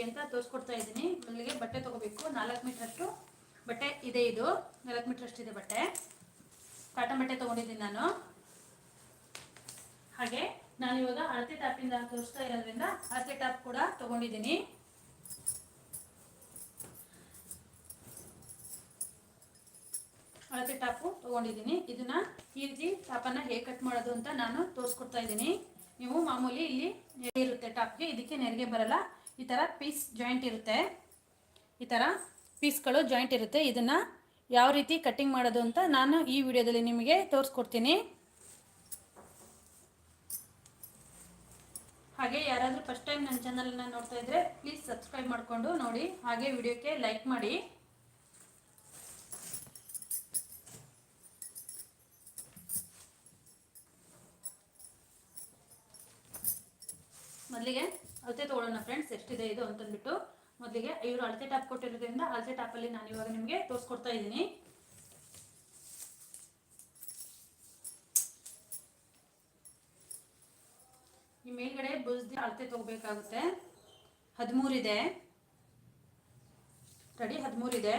ಹೇಗೆ ಅಂತ ತೋರಿಸ್ಕೊಡ್ತಾ ಇದ್ದೀನಿ. ಮೊದಲಿಗೆ ಬಟ್ಟೆ ತೊಗೋಬೇಕು. ನಾಲ್ಕು ಮೀಟ್ರಷ್ಟು ಬಟ್ಟೆ ಇದೆ ಇದು. ನಾಲ್ಕು ಮೀಟ್ರಷ್ಟು ಇದೆ ಬಟ್ಟೆ. ಕಾಟನ್ ಬಟ್ಟೆ ತೊಗೊಂಡಿದ್ದೀನಿ ನಾನು. ಹಾಗೆ ನಾನು ಇವಾಗ ಅಳತೆ ಟಾಪಿಂದ ತೋರಿಸ್ತಾ ಇರೋದ್ರಿಂದ ಅಳತೆ ಟಾಪ್ ಕೂಡ ತಗೊಂಡಿದ್ದೀನಿ. ಅಳತೆ ಟಾಪು ತಗೊಂಡಿದ್ದೀನಿ. ಇದನ್ನ ಈ ರೀತಿ ಟಾಪನ್ನ ಹೇಗೆ ಕಟ್ ಮಾಡೋದು ಅಂತ ನಾನು ತೋರಿಸ್ಕೊಡ್ತಾ ಇದ್ದೀನಿ. ನೀವು ಮಾಮೂಲಿ ಇಲ್ಲಿ ಇರುತ್ತೆ ಟಾಪ್ಗೆ. ಇದಕ್ಕೆ ನೆರಿಗೆ ಬರಲ್ಲ. ಈ ಥರ ಪೀಸ್ ಜಾಯಿಂಟ್ ಇರುತ್ತೆ. ಈ ಥರ ಪೀಸ್ಗಳು ಜಾಯಿಂಟ್ ಇರುತ್ತೆ. ಇದನ್ನು ಯಾವ ರೀತಿ ಕಟ್ಟಿಂಗ್ ಮಾಡೋದು ಅಂತ ನಾನು ಈ ವಿಡಿಯೋದಲ್ಲಿ ನಿಮಗೆ ತೋರಿಸ್ಕೊಡ್ತೀನಿ. ಹಾಗೆ ಯಾರಾದರೂ ಫಸ್ಟ್ ಟೈಮ್ ನನ್ನ ಚಾನಲನ್ನು ನೋಡ್ತಾ ಇದ್ದರೆ ಪ್ಲೀಸ್ ಸಬ್ಸ್ಕ್ರೈಬ್ ಮಾಡಿಕೊಂಡು ನೋಡಿ. ಹಾಗೆ ವಿಡಿಯೋಕ್ಕೆ ಲೈಕ್ ಮಾಡಿ. ಅಳತೆ ತೊಗೊಳ್ಳೋಣ ಫ್ರೆಂಡ್ಸ್ ಎಷ್ಟಿದೆ ಇದು ಅಂತಂದ್ಬಿಟ್ಟು ಮೊದಲಿಗೆ ಇವರು ಅಳತೆ ಟಾಪ್ ಕೊಟ್ಟಿರೋದ್ರಿಂದ ಅಳತೆ ಟಾಪಲ್ಲಿ ನಾನು ಇವಾಗ ನಿಮಗೆ ತೋರಿಸ್ಕೊಡ್ತಾ ಇದ್ದೀನಿ. ಈ ಮೇಲ್ಗಡೆ ಬುಜ್ದಿ ಅಳತೆ ತಗೋಬೇಕಾಗುತ್ತೆ. ಹದಿಮೂರಿದೆ ರೆಡಿ ಹದಿಮೂರಿದೆ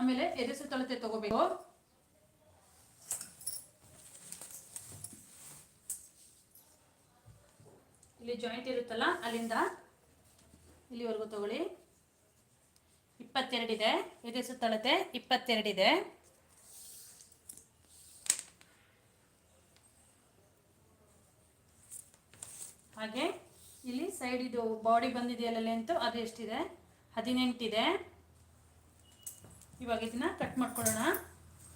ಆಮೇಲೆ ಎದೆ ಸುತ್ತಳತೆ ತಗೋಬೇಕು. ಇಲ್ಲಿ ಜಾಯಿಂಟ್ ಇರುತ್ತಲ್ಲ, ಅಲ್ಲಿಂದ ಇಲ್ಲಿವರೆಗೂ ತಗೊಳ್ಳಿ. ಇಪ್ಪತ್ತೆರಡಿದೆ ಎದೆ ಸುತ್ತಳತೆ ಇಪ್ಪತ್ತೆರಡಿದೆ ಹಾಗೆ, ಇಲ್ಲಿ ಸೈಡ್ ಇದು ಬಾಡಿ ಬಂದಿದೆಯಲ್ಲ ಅಂತೂ ಅದು ಎಷ್ಟಿದೆ? ಹದಿನೆಂಟಿದೆ. ಇವಾಗ ಇದನ್ನ ಕಟ್ ಮಾಡ್ಕೊಳ್ಳೋಣ.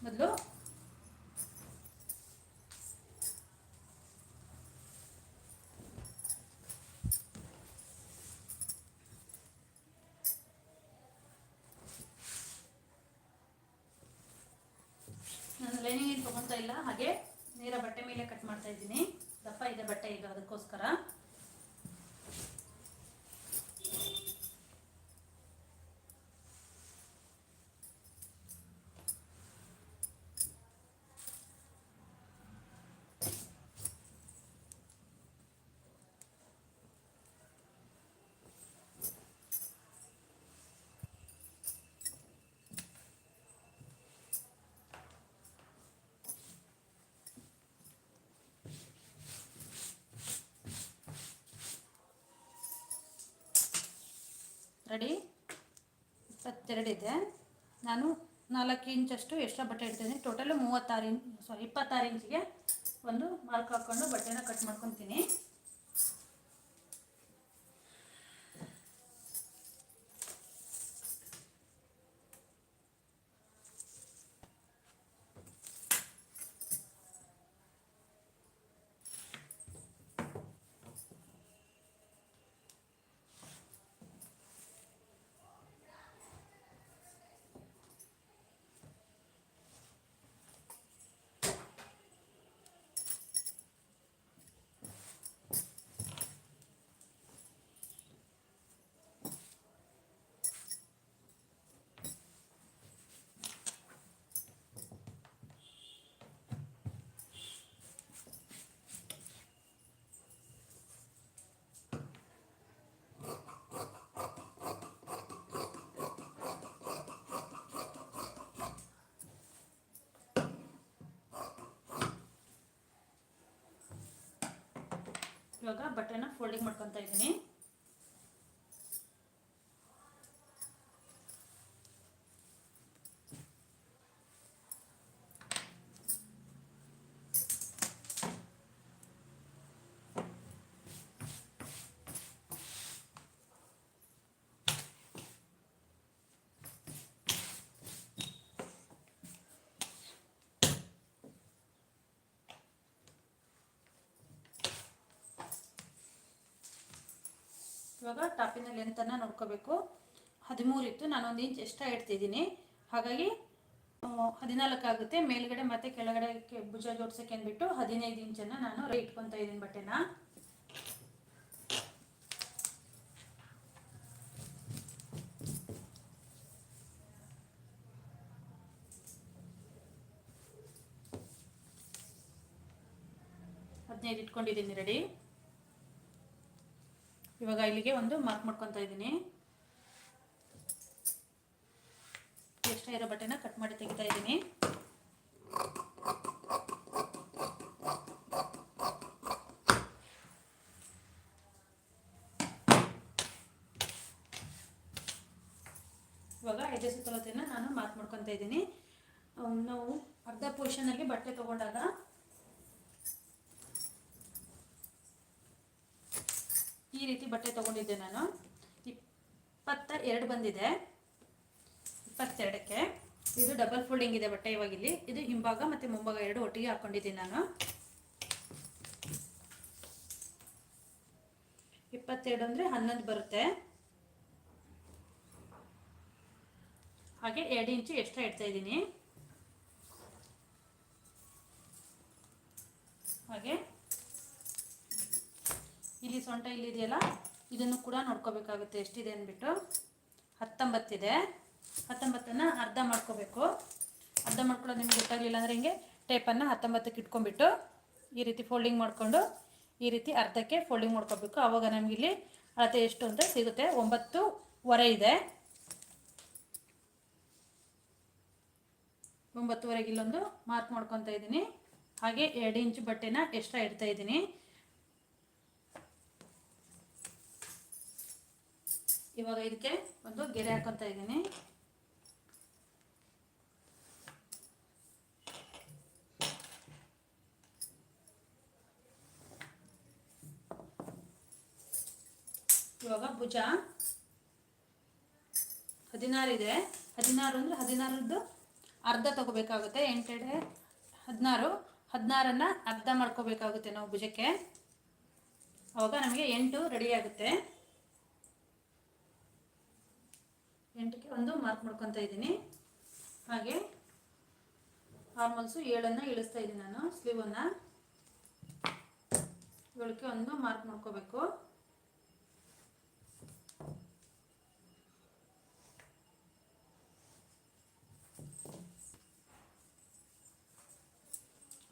ಮೊದಲು ಲೈನಿಂಗ್ ಏನು ತೊಗೊತಾ ಇಲ್ಲ. ಹಾಗೆ ನೇರ ಬಟ್ಟೆ ಮೇಲೆ ಕಟ್ ಮಾಡ್ತಾ ಇದ್ದೀನಿ. ದಪ್ಪ ಇದೆ ಬಟ್ಟೆ ಈಗ ಅದಕ್ಕೋಸ್ಕರ. ರೆಡಿ? ಇಪ್ಪತ್ತೆರಡಿದೆ ನಾನು ನಾಲ್ಕು ಇಂಚಷ್ಟು ಎಕ್ಸ್ಟ್ರಾ ಬಟ್ಟೆ ಇಡ್ತೀನಿ. ಟೋಟಲು ಮೂವತ್ತಾರು ಇಂಚ್ ಸಾರಿ ಇಪ್ಪತ್ತಾರು ಇಂಚಿಗೆ ಒಂದು ಮಾರ್ಕ್ ಹಾಕ್ಕೊಂಡು ಬಟ್ಟೆನ ಕಟ್ ಮಾಡ್ಕೊತೀನಿ. ಇವಾಗ ಬಟ್ಟೆನ ಫೋಲ್ಡಿಂಗ್ ಮಾಡ್ಕೊತಾ ಇದ್ದೀನಿ. ಇವಾಗ ಟಾಪಿನ ಲೆಂತನ್ನು ನೋಡ್ಕೋಬೇಕು? ಹದಿಮೂರು ಇತ್ತು ನಾನು ಒಂದು ಇಂಚ್ ಎಕ್ಸ್ಟ್ರಾ ಇಡ್ತಿದ್ದೀನಿ. ಹಾಗಾಗಿ ಹದಿನಾಲ್ಕು ಆಗುತ್ತೆ ಮೇಲ್ಗಡೆ ಮತ್ತೆ ಕೆಳಗಡೆ ಭುಜ ಜೋಡ್ಸಕ್ಕೆ ಅಂದ್ಬಿಟ್ಟು ಹದಿನೈದು ಇಂಚನ್ನು ನಾನು ಇಟ್ಕೊತ ಇದ್ದೀನಿ ಬಟ್ಟೆನ. ಹದಿನೈದು ಇಟ್ಕೊಂಡಿದ್ದೀನಿ ರೆಡಿ ಇವಾಗ ಇಲ್ಲಿಗೆ ಒಂದು ಮಾರ್ಕ್ ಮಾಡ್ಕೊತಾ ಇದ್ದೀನಿ. ಎಕ್ಸ್ಟ್ರಾ ಇರೋ ಬಟ್ಟೆನ ಕಟ್ ಮಾಡಿ ತೆಗಿತಾ ಇದ್ದೀನಿ. ಇವಾಗ ಐದೇ ಸುತ್ತಲತೆಯನ್ನು ನಾನು ಮಾರ್ಕ್ ಮಾಡ್ಕೊತಾ ಇದ್ದೀನಿ. ನಾವು ಅರ್ಧ ಪೊಸಿಷನಲ್ಲಿ ಬಟ್ಟೆ ತಗೊಂಡಾಗ ಈ ರೀತಿ ಬಟ್ಟೆ ತಗೊಂಡಿದ್ದೆ ನಾನು. ಇಪ್ಪತ್ತ ಎರಡು ಬಂದಿದೆ. ಇಪ್ಪತ್ತೆರಡಕ್ಕೆ. ಇದು ಡಬಲ್ ಫೋಲ್ಡಿಂಗ್ ಇದೆ ಬಟ್ಟೆ ಇವಾಗ ಇಲ್ಲಿ. ಇದು ಹಿಂಭಾಗ ಮತ್ತು ಮುಂಭಾಗ ಎರಡು ಒಟ್ಟಿಗೆ ಹಾಕೊಂಡಿದ್ದೀನಿ ನಾನು. ಇಪ್ಪತ್ತೆರಡು ಅಂದರೆ ಹನ್ನೊಂದು ಬರುತ್ತೆ. ಹಾಗೆ ಎರಡು ಇಂಚು ಎಕ್ಸ್ಟ್ರಾ ಇಡ್ತಾ ಇದ್ದೀನಿ. ಹಾಗೆ ಇಲ್ಲಿ ಸೊಂಟ ಇಲ್ಲಿದೆಯಲ್ಲ ಇದನ್ನು ಕೂಡ ನೋಡ್ಕೋಬೇಕಾಗುತ್ತೆ. ಎಷ್ಟಿದೆ ಅಂದ್ಬಿಟ್ಟು? ಹತ್ತೊಂಬತ್ತಿದೆ. ಹತ್ತೊಂಬತ್ತನ್ನು ಅರ್ಧ ಮಾಡ್ಕೋಬೇಕು. ಅರ್ಧ ಮಾಡ್ಕೊಳ್ಳೋದು ನಿಮ್ಗೆ ಗೊತ್ತಾಗಲಿಲ್ಲ ಅಂದರೆ ಹಿಂಗೆ ಟೇಪನ್ನು ಹತ್ತೊಂಬತ್ತಕ್ಕೆ ಇಟ್ಕೊಂಡ್ಬಿಟ್ಟು ಈ ರೀತಿ ಫೋಲ್ಡಿಂಗ್ ಮಾಡಿಕೊಂಡು ಈ ರೀತಿ ಅರ್ಧಕ್ಕೆ ಫೋಲ್ಡಿಂಗ್ ಮಾಡ್ಕೋಬೇಕು. ಆವಾಗ ನಮಗಿಲ್ಲಿ ಅಳತೆ ಎಷ್ಟು ಅಂತ ಸಿಗುತ್ತೆ. ಒಂಬತ್ತು ವರೆ ಇದೆ. ಒಂಬತ್ತುವರೆಗೆ ಇಲ್ಲೊಂದು ಮಾರ್ಕ್ ಮಾಡ್ಕೊತಾ ಇದ್ದೀನಿ. ಹಾಗೆ ಎರಡು ಇಂಚು ಬಟ್ಟೆನ ಎಕ್ಸ್ಟ್ರಾ ಇಡ್ತಾ ಇದ್ದೀನಿ. ಇವಾಗ ಇದಕ್ಕೆ ಒಂದು ಗೆರೆ ಹಾಕೊತ ಇದ್ದೀನಿ. ಇವಾಗ ಭುಜ ಹದಿನಾರು ಇದೆ. ಹದಿನಾರು ಅಂದರೆ ಹದಿನಾರದ್ದು ಅರ್ಧ ತಗೋಬೇಕಾಗುತ್ತೆ. ಎಂಟೆಡೆ ಹದಿನಾರು. ಹದಿನಾರನ್ನ ಅರ್ಧ ಮಾಡ್ಕೋಬೇಕಾಗುತ್ತೆ ನಾವು ಭುಜಕ್ಕೆ. ಅವಾಗ ನಮಗೆ ಎಂಟು ರೆಡಿ ಆಗುತ್ತೆ. ಎಂಟಕ್ಕೆ ಒಂದು ಮಾರ್ಕ್ ಮಾಡ್ಕೊತಾ ಇದ್ದೀನಿ. ಹಾಗೆ ನಾರ್ಮಲ್ಸು ಏಳನ್ನು ಇಳಿಸ್ತಾ ಇದ್ದೀನಿ ನಾನು ಸ್ಲೀವನ್ನು ಏಳಕ್ಕೆ ಒಂದು ಮಾರ್ಕ್ ಮಾಡ್ಕೋಬೇಕು.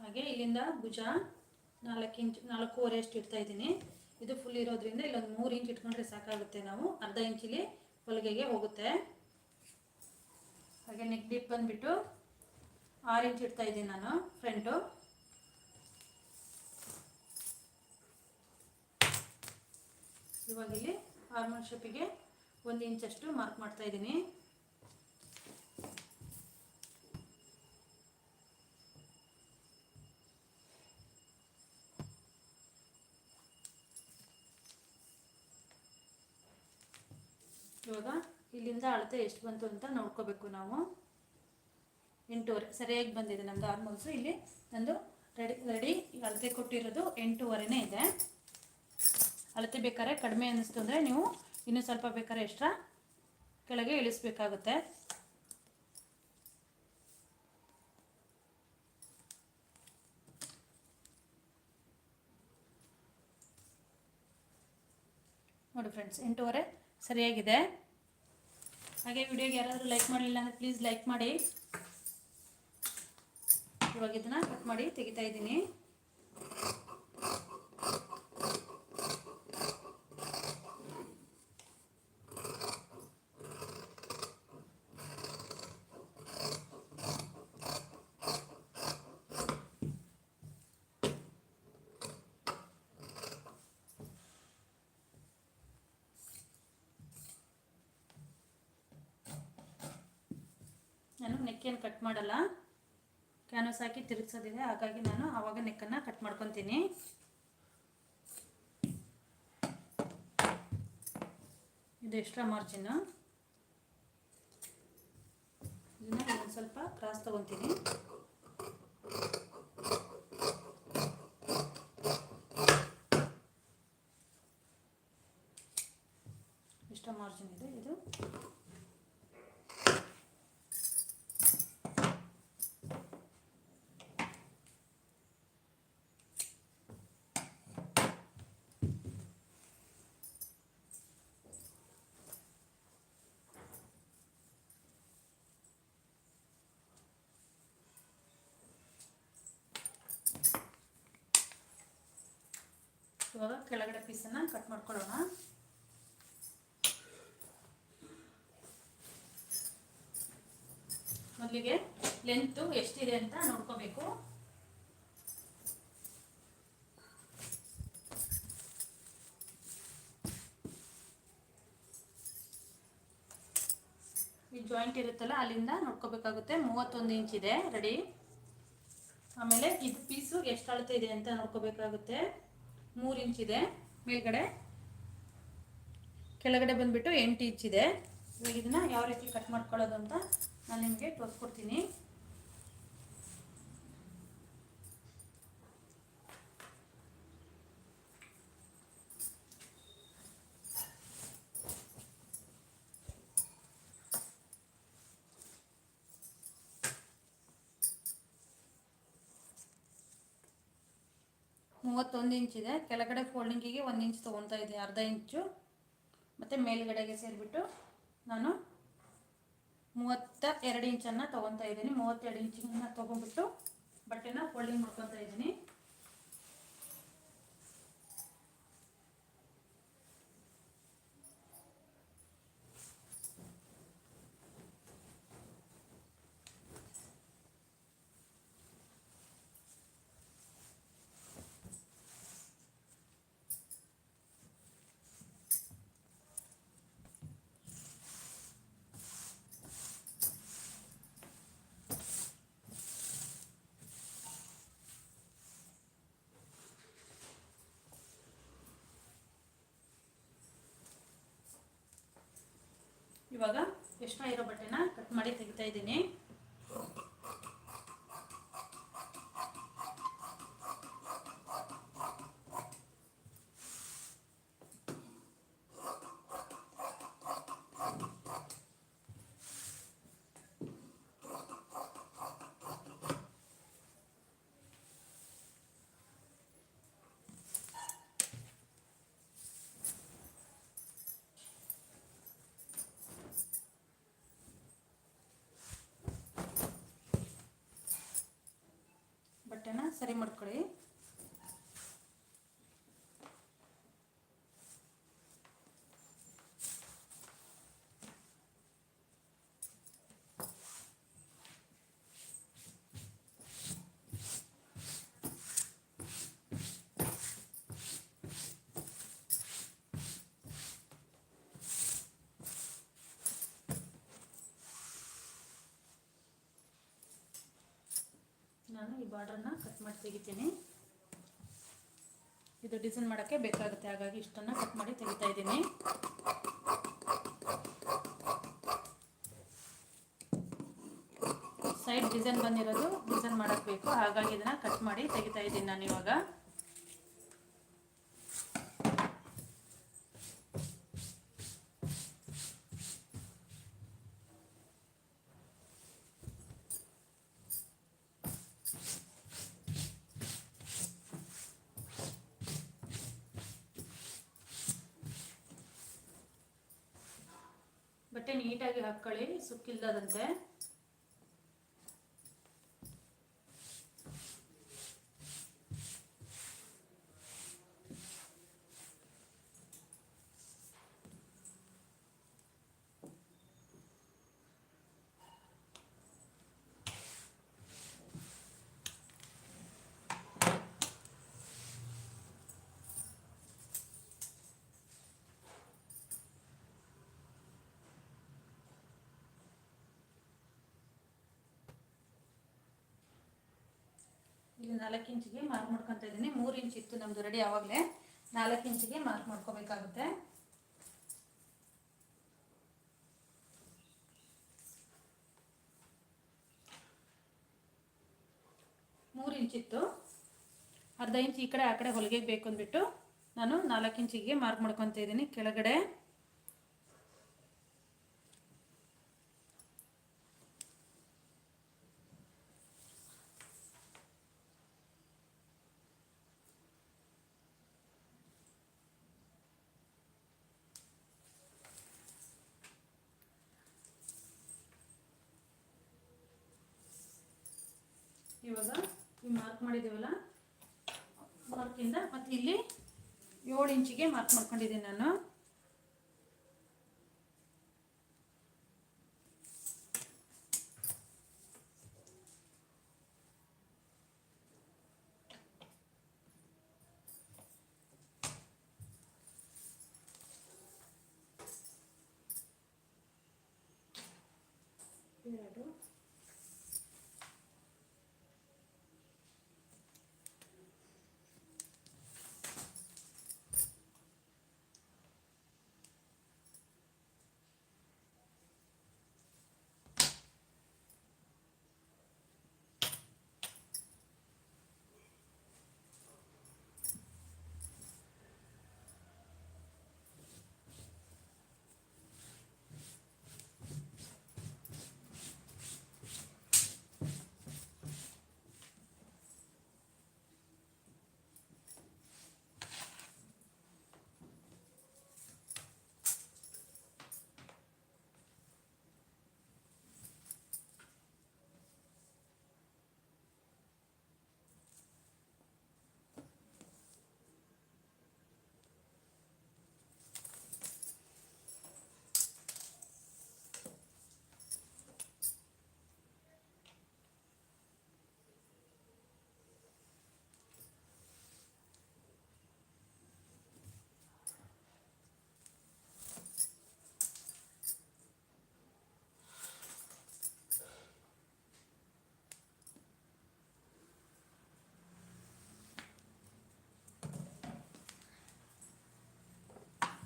ಹಾಗೆ ಇಲ್ಲಿಂದ ಭುಜ ನಾಲ್ಕು ಇಂಚ್, ನಾಲ್ಕೂವರೆ ಅಷ್ಟು ಇಡ್ತಾ ಇದ್ದೀನಿ. ಇದು ಫುಲ್ ಇರೋದ್ರಿಂದ ಇಲ್ಲೊಂದು ಮೂರು ಇಂಚ್ ಇಟ್ಕೊಂಡ್ರೆ ಸಾಕಾಗುತ್ತೆ ನಾವು. ಅರ್ಧ ಇಂಚಿಲಿ ಹೊಲಿಗೆಗೆ ಹೋಗುತ್ತೆ. ಹಾಗೆ ನೆಕ್ ಡೀಪ್ ಬಂದುಬಿಟ್ಟು ಆರು ಇಂಚ್ ಇಡ್ತಾ ಇದ್ದೀನಿ ನಾನು ಫ್ರಂಟು ಇವಾಗ ಇಲ್ಲಿ ಶಾಪಿಗೆ ಶೇಪಿಗೆ ಒಂದು ಇಂಚಷ್ಟು ಮಾರ್ಕ್ ಮಾಡ್ತಾ ಇದ್ದೀನಿ ಇವಾಗ ಇಲ್ಲಿಂದ ಅಳತೆ ಎಷ್ಟು ಬಂತು ಅಂತ ನೋಡ್ಕೋಬೇಕು ನಾವು. ಎಂಟೂವರೆ ಸರಿಯಾಗಿ ಬಂದಿದೆ ನಮ್ಮದು ಆಲ್ಮೋಸ್ಟ್. ಇಲ್ಲಿ ನಂದು ರೆಡಿ ರೆಡಿ. ಅಳತೆ ಕೊಟ್ಟಿರೋದು ಎಂಟೂವರೆನೇ ಇದೆ. ಅಳತೆ ಬೇಕಾದ್ರೆ ಕಡಿಮೆ ಅನ್ನಿಸ್ತು ಅಂದರೆ ನೀವು ಇನ್ನೂ ಸ್ವಲ್ಪ ಬೇಕಾದ್ರೆ ಎಕ್ಸ್ಟ್ರಾ ಕೆಳಗೆ ಇಳಿಸ್ಬೇಕಾಗುತ್ತೆ. ನೋಡಿ ಫ್ರೆಂಡ್ಸ್, ಎಂಟೂವರೆ ಸರಿಯಾಗಿದೆ. ಹಾಗೆ ವಿಡಿಯೋಗೆ ಯಾರಾದರೂ ಲೈಕ್ ಮಾಡಲಿಲ್ಲ ಅಂದರೆ ಪ್ಲೀಸ್ ಲೈಕ್ ಮಾಡಿ. ಇವಾಗ ಇದನ್ನ ಕಟ್ ಮಾಡಿ ತೆಗಿತಾ ಇದ್ದೀನಿ. ನಾನು ನೆಕ್ಕೇನು ಕಟ್ ಮಾಡಲ್ಲ. ಕ್ಯಾನ್ವಸ್ ಹಾಕಿ ತಿರುಗಿಸೋದಿದೆ. ಹಾಗಾಗಿ ನಾನು ಆವಾಗ ನೆಕ್ಕನ್ನು ಕಟ್ ಮಾಡ್ಕೊತೀನಿ. ಇದು ಎಕ್ಸ್ಟ್ರಾ ಮಾರ್ಜಿನ್ನು ಇದನ್ನು ಒಂದು ಸ್ವಲ್ಪ ಕ್ರಾಸ್ ತೊಗೊತೀನಿ. ಎಕ್ಸ್ಟ್ರಾ ಮಾರ್ಜಿನ್ ಇದೆ ಇದು. ಇವಾಗ ಕೆಳಗಡೆ ಪೀಸನ್ನು ಕಟ್ ಮಾಡ್ಕೊಳ್ಳೋಣ. ಮೊದಲಿಗೆ ಲೆಂತ್ ಎಷ್ಟಿದೆ ಅಂತ ನೋಡ್ಕೋಬೇಕು. ಈ ಜಾಯಿಂಟ್ ಇರುತ್ತಲ್ಲ, ಅಲ್ಲಿಂದ ನೋಡ್ಕೋಬೇಕಾಗುತ್ತೆ. ಮೂವತ್ತೊಂದು ಇಂಚ್ ಇದೆ. ರೆಡಿ ಆಮೇಲೆ ಇದು ಪೀಸು ಎಷ್ಟು ಅಳತೆ ಇದೆ ಅಂತ ನೋಡ್ಕೋಬೇಕಾಗುತ್ತೆ. ಮೂರು ಇದೆ. ಮೇಲ್ಗಡೆ ಕೆಳಗಡೆ ಬಂದ್ಬಿಟ್ಟು ಎಂಟು ಇದೆ. ಇವಾಗ ಇದನ್ನ ಯಾವ ರೀತಿ ಕಟ್ ಮಾಡ್ಕೊಳ್ಳೋದು ಅಂತ ನಾನು ನಿಮಗೆ ತೋರಿಸ್ಕೊಡ್ತೀನಿ. ಇಂಚ್ ಇದೆ. ಕೆಳಗಡೆ ಫೋಲ್ಡಿಂಗಿಗೆ ಒಂದು ಇಂಚ್ ತೊಗೊತಾ ಇದೆ ಅರ್ಧ ಇಂಚು. ಮತ್ತು ಮೇಲ್ಗಡೆಗೆ ಸೇರಿಬಿಟ್ಟು ನಾನು ಮೂವತ್ತ ಎರಡು ಇಂಚನ್ನು ತೊಗೊತಾ ಇದ್ದೀನಿ. ಮೂವತ್ತೆರಡು ಇಂಚಿನ ತೊಗೊಂಡ್ಬಿಟ್ಟು ಬಟ್ಟೆನ ಫೋಲ್ಡಿಂಗ್ ಮಾಡ್ಕೊತಾ ಇದ್ದೀನಿ. ಇವಾಗ ಎಷ್ಟು ಇರೋ ಬಟ್ಟೆನ ಕಟ್ ಮಾಡಿ ತೆಗಿತಾ ಇದ್ದೀನಿ. ಬಟ್ಟೆನ ಸರಿ ಮಾಡ್ಕೊಳ್ಳಿ. ನಾನು ಈ ಬಾರ್ಡ್ರನ್ನ ಕಟ್ ಮಾಡಿ ತೆಗಿತೀನಿ. ಇದು ಡಿಸೈನ್ ಮಾಡೋಕ್ಕೆ ಬೇಕಾಗುತ್ತೆ, ಹಾಗಾಗಿ ಇಷ್ಟನ್ನು ಕಟ್ ಮಾಡಿ ತೆಗಿತಾ ಇದ್ದೀನಿ. ಸೈಡ್ ಡಿಸೈನ್ ಬಂದಿರೋದು ಡಿಸೈನ್ ಮಾಡೋಕ್ಕೆ ಬೇಕು, ಹಾಗಾಗಿ ಇದನ್ನು ಕಟ್ ಮಾಡಿ ತೆಗಿತಾ ಇದ್ದೀನಿ ನಾನು ಇವಾಗ ಬಟ್ಟೆ ನೀಟಾಗಿ ಹಾಕ್ಕೊಳ್ಳಿ ಸುಕ್ಕಿಲ್ಲದಂತೆ ಇಲ್ಲಿ ನಾಲ್ಕು ಇಂಚಿಗೆ ಮಾರ್ಕ್ ಮಾಡ್ಕೊತಾ ಇದ್ದೀನಿ. ಮೂರು ಇಂಚ್ ಇತ್ತು ನಮ್ಮದು ರೆಡಿ ಆವಾಗಲೇ. ನಾಲ್ಕು ಇಂಚಿಗೆ ಮಾರ್ಕ್ ಮಾಡ್ಕೋಬೇಕಾಗುತ್ತೆ. ಮೂರು ಇಂಚಿತ್ತು ಅರ್ಧ ಇಂಚ್ ಈ ಕಡೆ, ಆ ಕಡೆ ಹೊಲಿಗೆ ಬೇಕು ಅಂದ್ಬಿಟ್ಟು ನಾನು ನಾಲ್ಕು ಇಂಚಿಗೆ ಮಾರ್ಕ್ ಮಾಡ್ಕೊತಾ ಇದ್ದೀನಿ ಕೆಳಗಡೆ. ಇವಾಗ ಈ ಮಾರ್ಕ್ ಮಾಡಿದ್ದೀವಲ್ಲ? ಮಾರ್ಕಿಂದ ಮತ್ತು ಇಲ್ಲಿ ಏಳು ಇಂಚಿಗೆ ಮಾರ್ಕ್ ಮಾಡ್ಕೊಂಡಿದ್ದೀನಿ ನಾನು ಎರಡು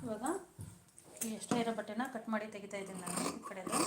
ಇವಾಗ ಎಷ್ಟೇ ಇರೋ ಬಟ್ಟೆನ ಕಟ್ ಮಾಡಿ ತೆಗಿತಾ ಇದ್ದೀನಿ ನಾನು ಈ ಕಡೆದು.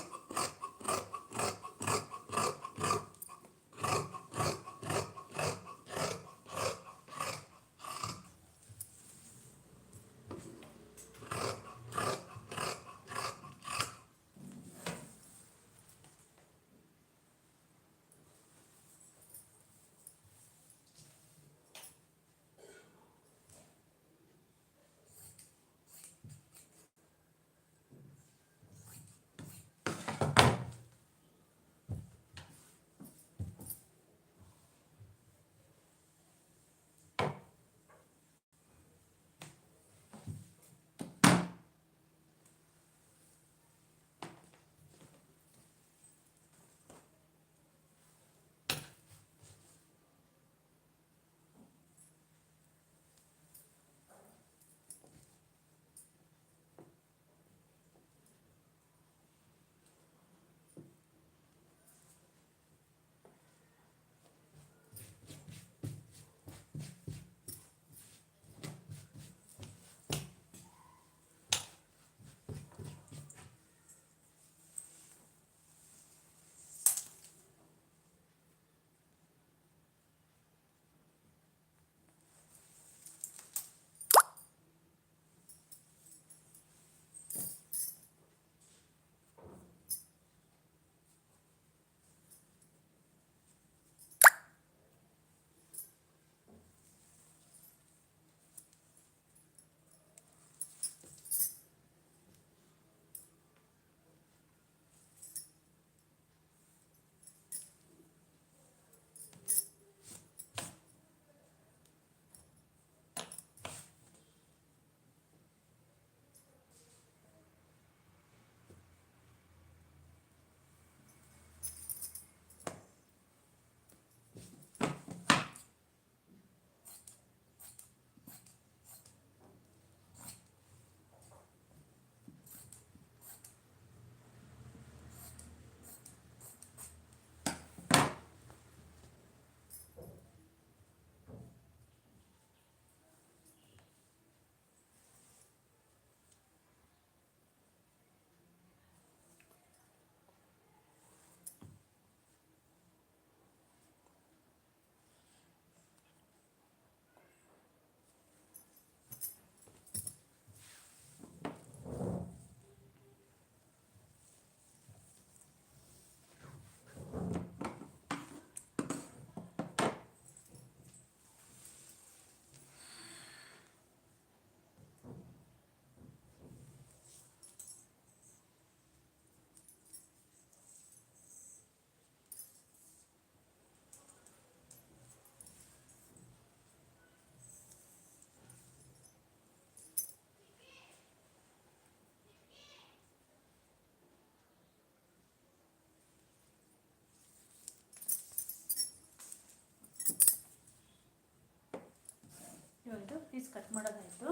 ಇವಾಗ ಪೀಸ್ ಕಟ್ ಮಾಡೋದಾಯಿತು.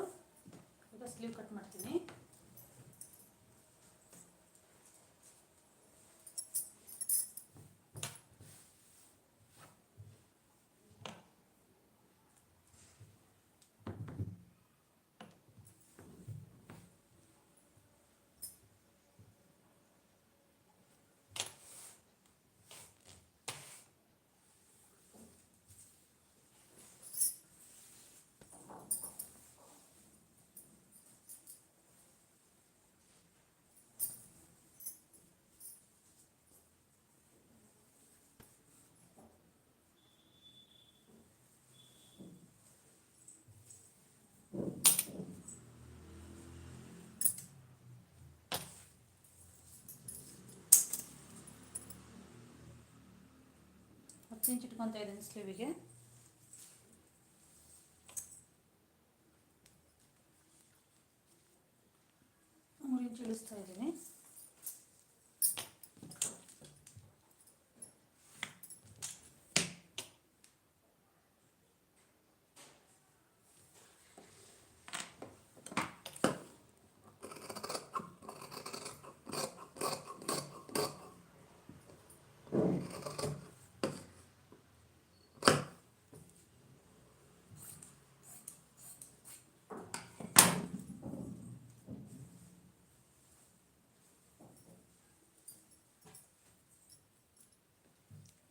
ಈಗ ಸ್ಲೀವ್ ಕಟ್ ಮಾಡ್ತೀನಿ. ಇಂಚ್ ಇಟ್ಕೊತಾ ಇದ್ದೀನಿ ಸ್ಲೀವಿಗೆ. ಮೂರು ಇಂಚ್ ಇಳಿಸ್ತಾ ಇದ್ದೀನಿ.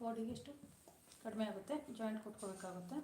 ಬಾಡಿಗೆ ಎಷ್ಟು ಕಡಿಮೆ ಆಗುತ್ತೆ ಜಾಯಿಂಟ್ ಕೊಟ್ಕೋಬೇಕಾಗುತ್ತೆ